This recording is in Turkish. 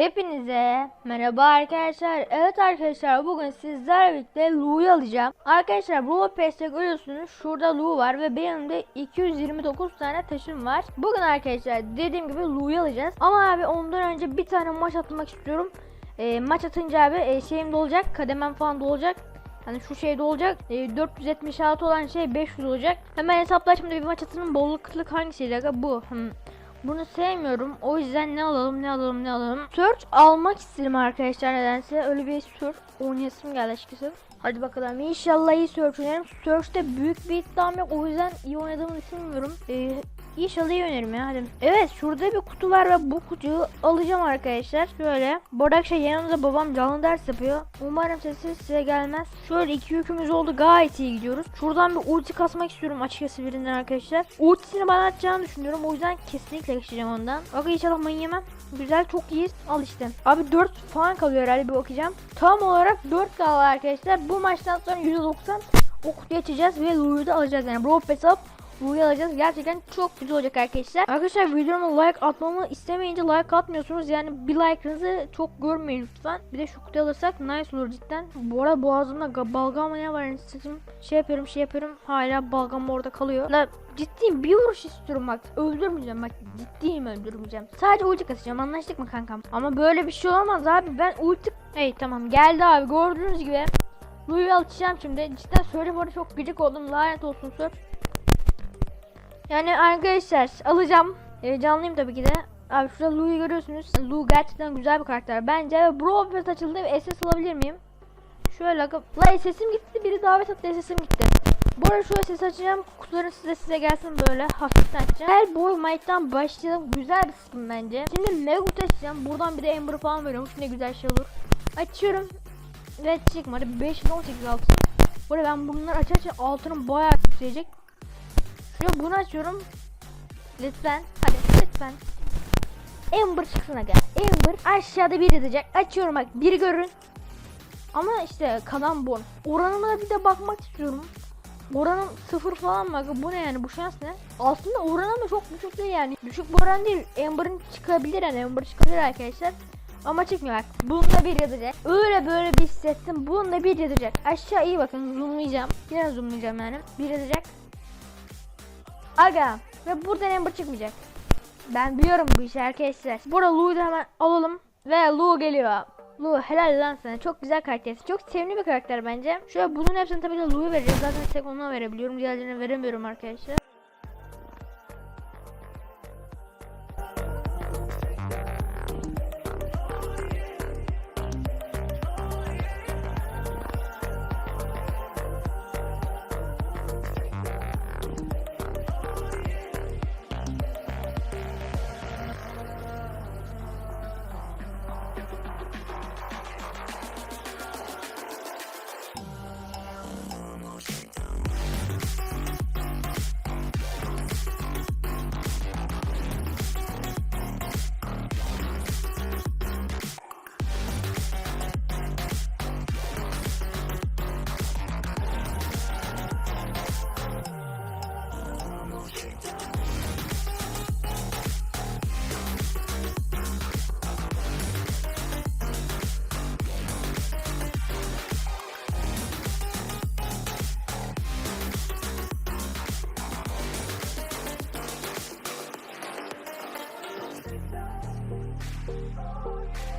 Hepinize merhaba arkadaşlar. Evet arkadaşlar bugün sizlerle birlikte Lu'yu alacağım. Arkadaşlar Lu Pass'te görüyorsunuz şurada Lu var ve benim de 229 tane taşım var. Bugün arkadaşlar dediğim gibi Lu'yu alacağız. Ama abi ondan önce bir tane maç atmak istiyorum. Ee, maç atınca abi e, şeyim de olacak. Kademem falan da olacak. Hani şu şeyde olacak. E, 476 olan şey 500 olacak. Hemen hesapla şimdi bir maç atının bolluklık hangisiydi? Aga? Bu. Hmm. Bunu sevmiyorum. O yüzden ne alalım ne alalım ne alalım. Search almak istedim arkadaşlar nedense. Öyle bir search oynayasım geldi açıkçası. Hadi bakalım. İnşallah iyi search oynarım. Search'te büyük bir iddiam yok. O yüzden iyi oynadığımı düşünmüyorum. Ee, İnşallah iyi oynarım ya hadi. Evet şurada bir kutu var ve bu kutuyu alacağım arkadaşlar. Şöyle. Bu arada şey yanımda babam canlı ders yapıyor. Umarım sesi size gelmez. Şöyle iki yükümüz oldu gayet iyi gidiyoruz. Şuradan bir ulti kasmak istiyorum açıkçası birinden arkadaşlar. Ultisini bana atacağını düşünüyorum. O yüzden kesinlikle geçeceğim ondan. Bak inşallah mayın. Güzel çok iyiyiz. Al işte. Abi 4 falan kalıyor herhalde bir bakacağım. Tam olarak 4 kaldı arkadaşlar. Bu maçtan sonra %90 o kutuyu açacağız ve Louis'u da alacağız yani. Brawl alıp Louis'u alacağız. Gerçekten çok güzel olacak arkadaşlar. Arkadaşlar videoma like atmamı istemeyince like atmıyorsunuz. Yani bir like'ınızı çok görmeyin lütfen. Bir de şu kutuyu alırsak nice olur cidden. Bu arada boğazımda ga- balgam ne var? Yani sesim şey yapıyorum şey yapıyorum. Hala balgam orada kalıyor. Ciddiyim bir vuruş istiyorum bak. Öldürmeyeceğim bak. Ciddiyim öldürmeyeceğim. Sadece ulti kasacağım anlaştık mı kankam? Ama böyle bir şey olamaz abi. Ben ulti... Hey tamam geldi abi gördüğünüz gibi. Louis'i alacağım şimdi. Cidden arada çok gıcık oldum. Lanet olsun sör. Yani arkadaşlar alacağım. Heyecanlıyım tabii ki de. Abi şurada Lou'yu görüyorsunuz. Lou gerçekten güzel bir karakter. Bence Brawl Pass açıldı ve SS alabilir miyim? Şöyle akıp. La SS'im gitti. Biri davet attı SS'im gitti. Bu arada şu SS açacağım. Kutuların size size gelsin böyle hafiften açacağım. Her boy Mike'dan başlayalım. Güzel bir skin bence. Şimdi Mega kutu açacağım. Buradan bir de Ember falan veriyormuş. Ne güzel şey olur. Açıyorum. Ve çıkmadı. 518 altın. Arada ben bunları açarken altının bayağı yükselecek. Şöyle bunu açıyorum. Lütfen. Hadi lütfen. Ember çıksın aga. Ember aşağıda bir edecek. Açıyorum bak. Biri görün. Ama işte. Oranıma da bir de bakmak istiyorum. Oranım sıfır falan bak. Bu ne yani? Bu şans ne? Aslında oranım da çok düşük değil yani. Düşük bir oran değil. Ember'ın çıkabilir yani. Ember çıkabilir arkadaşlar. Ama çıkmıyor bak. Bununla bir yazacak. Öyle böyle bir hissettim. Bununla bir yazacak. Aşağı iyi bakın. Zoomlayacağım. Yine zoomlayacağım yani. Bir yazacak. Aga. Ve buradan Ember çıkmayacak. Ben biliyorum bu işi arkadaşlar. Burada Lou'yu da hemen alalım. Ve Lou geliyor. Lou helal lan sana. Çok güzel karakter. Çok sevimli bir karakter bence. Şöyle bunun hepsini tabii ki Lou'yu vereceğiz. Zaten tek ona verebiliyorum. Diğerlerine veremiyorum arkadaşlar. Oh, yeah.